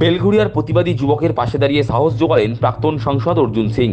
বেলঘুরিয়ার প্রতিবাদী যুবকের পাশে দাঁড়িয়ে সাহস জোগালেন প্রাক্তন সাংসদ অর্জুন সিং।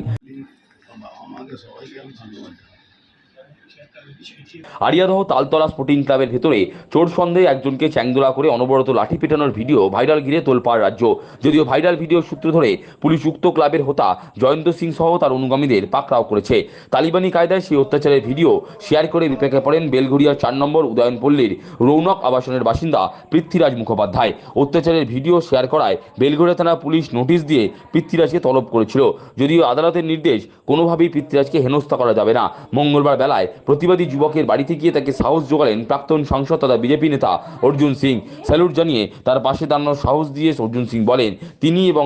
আরিয়াদহ তালতলা স্পোর্টিং ক্লাবের ভেতরে চোর সন্দেহে একজনকে চ্যাংদোলা করে অনবরত লাঠি পেটানোর ভিডিও ভাইরাল ঘিরে তোলপাড় রাজ্য। যদিও ভাইরাল ভিডিও সূত্র ধরে পুলিশ উক্ত ক্লাবের হোতা জয়ন্ত সিং সহ তার অনুগামীদের পাকড়াও করেছে। তালিবানি কায়দায় সেই অত্যাচারের ভিডিও শেয়ার করে বিপাকে পড়েন বেলঘুরিয়ার চার নম্বর উদয়নপল্লীর রৌনক আবাসনের বাসিন্দা পৃথ্বীরাজ মুখোপাধ্যায়। অত্যাচারের ভিডিও শেয়ার করায় বেলঘুরিয়া থানা পুলিশ নোটিশ দিয়ে পৃথ্বীরাজকে তলব করেছিল। যদিও আদালতের নির্দেশ কোনোভাবেই পৃথ্বীরাজকে হেনস্থা করা যাবে না। মঙ্গলবার বেলায় প্রতিবাদী যুবকের বাড়িতে গিয়ে তাকে সাহস জোগালেন প্রাক্তন সাংসদ তথা বিজেপি নেতা অর্জুন সিং। স্যালুট জানিয়ে তার পাশে দাঁড়ানোর সাহস দিয়ে অর্জুন সিং বলেন, তিনি এবং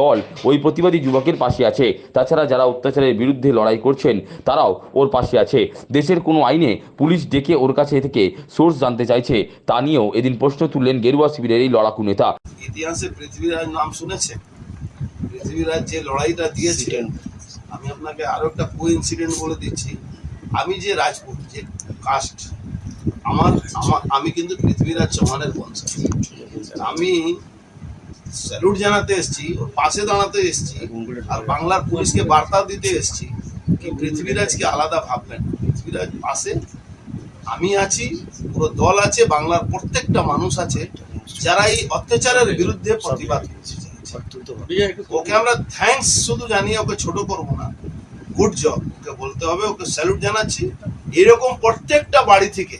দল ওই প্রতিবাদী যুবকের পাশে আছে। তাছাড়া যারা অত্যাচারের বিরুদ্ধে লড়াই করছেন, তারাও ওর পাশে আছে। দেশের কোনো আইনে পুলিশ ডেকে ওর কাছে থেকে সোর্স জানতে চাইছে। তা নিয়েও এদিন প্রশ্ন তুললেন গেরুয়া শিবিরের এই লড়াকু নেতা। ইতিহাসে পৃথিবীরাজ নাম শুনেছেন পৃথিবীরাজ যে লড়াইটা দিয়েছিলেন, আমি আপনাকে আরও একটা কো ইনসিডেন্ট বলে দিচ্ছি। আমি যে রাজপুত যে কাস্ট আমার আমি কিন্তু পৃথিবীরাজ চৌহানের বংশ আমি স্যালুট জানাতে এসেছি ওর পাশে দাঁড়াতে এসেছি আর বাংলার পুলিশকে বার্তা দিতে এসেছি কি পৃথিবীরাজকে আলাদা ভাববেন। পৃথিবীরাজ পাশে আমি আছি পুরো দল আছে বাংলার প্রত্যেকটা মানুষ আছে যারা এই অত্যাচারের বিরুদ্ধে প্রতিবাদ করছে। ওকে আমরা থ্যাঙ্কস শুধু জানিয়ে ওকে ছোট করব না। গুড জব ওকে বলতে হবে ওকে স্যালুট জানাচ্ছি। এরকম প্রত্যেকটা বাড়ি থেকে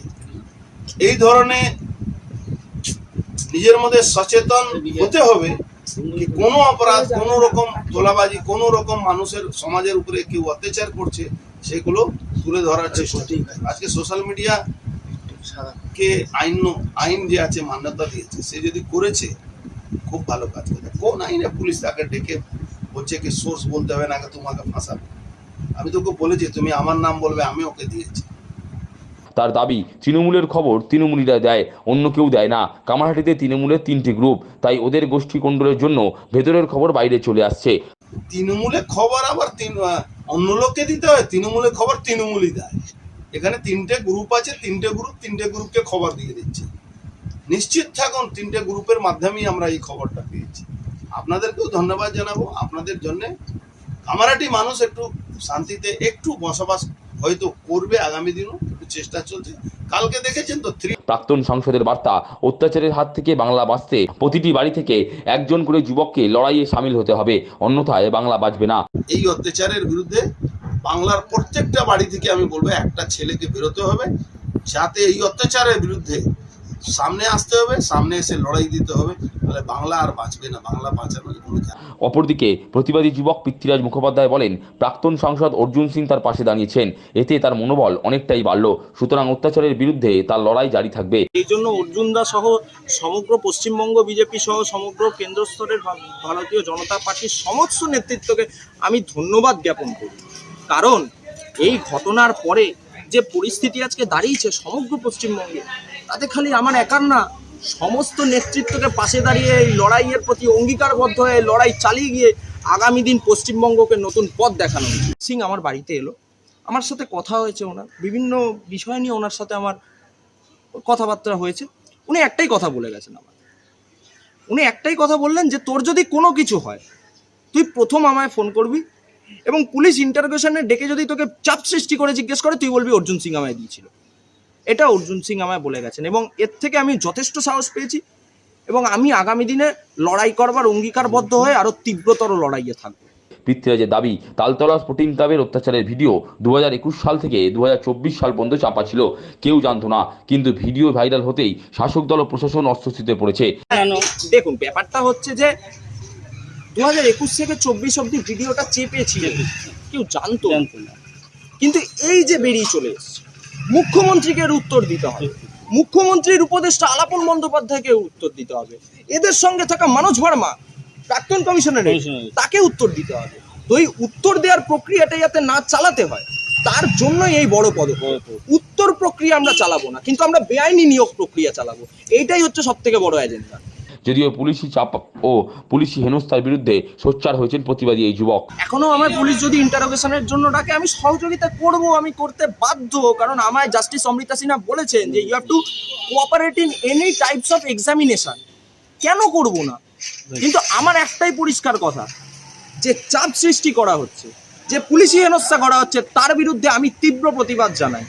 এই ধরনের নিজের মধ্যে সচেতন হতে হবে কোনো অপরাধ কোনো রকম তোলাবাজি কোনো রকম মানুষের সমাজের উপরে কেউ অত্যাচার করছে সেগুলো তুলে ধরার চেষ্টা করবে। আজকে সোশ্যাল মিডিয়া কে আইন আইন যে আছে মান্যতা দিয়েছে সে যদি করেছে খুব ভালো কাজ করে। কোন আইনে পুলিশ তাকে ডেকে বলছে কি সোর্স বলতে হবে না তোমাকে ফাঁসাবে। আমি তোকে বলেছি তুমি আমার নাম বলবে আমি ওকে দিয়েছি। তার দাবি তৃণমূলের খবর তৃণমূলীরা দেয় অন্য কেউ দেয় না। কামারহাটিতে তৃণমূলের তিনটি গ্রুপ তাই ওদের গোষ্ঠী কণ্ডলের জন্য ভেতরের খবর বাইরে চলে আসছে। তৃণমূলে খবর আবার অন্য লোককে দিতে হয় তৃণমূলে খবর তৃণমূলই দেয়। এখানে তিনটে গ্রুপ আছে তিনটে গ্রুপ তিনটে গ্রুপকে খবর দিয়ে দিচ্ছে। নিশ্চিত থাকুন তিনটে গ্রুপের মাধ্যমেই আমরা এই খবরটা পেয়েছি। আপনাদেরকেও ধন্যবাদ জানাব আপনাদের জন্য কামারাটি মানুষ একটু শান্তিতে একটু বসবাস হয়তো করবে আগামী দিনও একটু চেষ্টা চলছে। কালকে দেখেছেন তো থ্রি প্রাক্তন সংসদের বার্তা অত্যাচারের হাত থেকে বাংলা বাঁচতে প্রতিটি বাড়ি থেকে একজন করে যুবককে লড়াইয়ে সামিল হতে হবে অন্যথায় বাংলা বাঁচবে না। এই অত্যাচারের বিরুদ্ধে বাংলার প্রত্যেকটা বাড়ি থেকে আমি বলব একটা ছেলেকে বেরোতে হবে যাতে এই অত্যাচারের বিরুদ্ধে সামনে আসতে হবে সামনে এসে লড়াই দিতে হবে তাহলে বাংলা আর বাঁচবে না বাংলা বাঁচানোর কোনো অপরদিকে প্রতিবাদী যুবক পৃথ্বীরাজ মুখোপাধ্যায় বলেন প্রাক্তন সাংসদ অর্জুন সিং তার পাশে দাঁড়িয়েছেন এতে তার মনোবল অনেকটাই বাড়ল সুতরাং অত্যাচারের বিরুদ্ধে তার লড়াই জারি থাকবে। এই জন্য অর্জুনদা সহ সমগ্র পশ্চিমবঙ্গ বিজেপি সহ সমগ্র কেন্দ্র স্তরের ভারতীয় জনতা পার্টির সমস্ত নেতৃত্বকে আমি ধন্যবাদ জ্ঞাপন করি। কারণ এই ঘটনার পরে যে পরিস্থিতি আজকে দাঁড়িয়েছে সমগ্র পশ্চিমবঙ্গে তাতে খালি আমার একার না, সমস্ত নেতৃত্বকে পাশে দাঁড়িয়ে এই লড়াইয়ের প্রতি অঙ্গীকারবদ্ধ হয়ে লড়াই চালিয়ে গিয়ে আগামী দিন পশ্চিমবঙ্গকে নতুন পথ দেখানো সিং আমার বাড়িতে এলো, আমার সাথে কথা হয়েছে ওনার, বিভিন্ন বিষয় নিয়ে ওনার সাথে আমার কথাবার্তা হয়েছে। উনি একটাই কথা বলে গেছেন আমার। উনি একটাই কথা বললেন যে, তোর যদি কোনো কিছু হয়, তুই প্রথম আমায় ফোন করবি এবং পুলিশ ইন্টারোগেশনে ডেকে যদি তোকে চাপ সৃষ্টি করে জিজ্ঞেস করে, তুই বলবি অর্জুন সিং আমায় দিয়েছিল। এটা অর্জুন সিং আমায় বলে গেছেন। এবং এর থেকে আমি যথেষ্ট সাহস পেয়েছি এবং আমি আগামী দিনে লড়াই করবার অঙ্গীকারবদ্ধ হয়ে আরও তীব্রতর লড়াইয়ে থাকব। পৃথ্বীরাজের দাবি তালতলা স্পোর্টিং ক্লাবের অত্যাচারের ভিডিও দু হাজার একুশ সাল থেকে দু হাজার চব্বিশ সাল পর্যন্ত চাপা ছিল। কেউ জানতো না কিন্তু ভিডিও ভাইরাল হতেই শাসক দল ও প্রশাসন অস্বস্তিতে পড়েছে। দেখুন ব্যাপারটা হচ্ছে যে দু হাজার একুশ থেকে চব্বিশ অব্দি ভিডিওটা চেপেছিল কেউ জানতো না। কিন্তু এই যে বেরিয়ে চলে এসছে মুখ্যমন্ত্রীকে উত্তর দিতে হবে। মুখ্যমন্ত্রীর উপদেষ্টা আলাপন বন্দ্যোপাধ্যায়কে উত্তর দিতে হবে। এদের সঙ্গে থাকা মনোজ ভার্মা প্রাক্তন কমিশনার তাকে উত্তর দিতে হবে। তো এই উত্তর দেওয়ার প্রক্রিয়াটা যাতে না চালাতে হয় তার জন্যই এই বড় পদক্ষেপ। উত্তর প্রক্রিয়া আমরা চালাবো না কিন্তু আমরা বেআইনি নিয়োগ প্রক্রিয়া চালাবো। এইটাই হচ্ছে সব থেকে বড় এজেন্ডা যদিও পুলিশি চাপ ও পুলিশি হেনস্থার বিরুদ্ধে সোচ্চার হয়েছেন প্রতিবাদী এই যুবক। এখনও আমার পুলিশ যদি ইন্টারোগেশনের জন্য ডাকে, আমি সহযোগিতা করব, আমি করতে বাধ্য, কারণ আমায় জাস্টিস অমৃতা সিনহা বলেছেন যে you have to cooperate in any types of examination কেন করব না? কিন্তু আমার একটাই পরিষ্কার কথা, যে চাপ সৃষ্টি করা হচ্ছে, যে পুলিশি হেনস্থা করা হচ্ছে, তার বিরুদ্ধে আমি তীব্র প্রতিবাদ জানাই।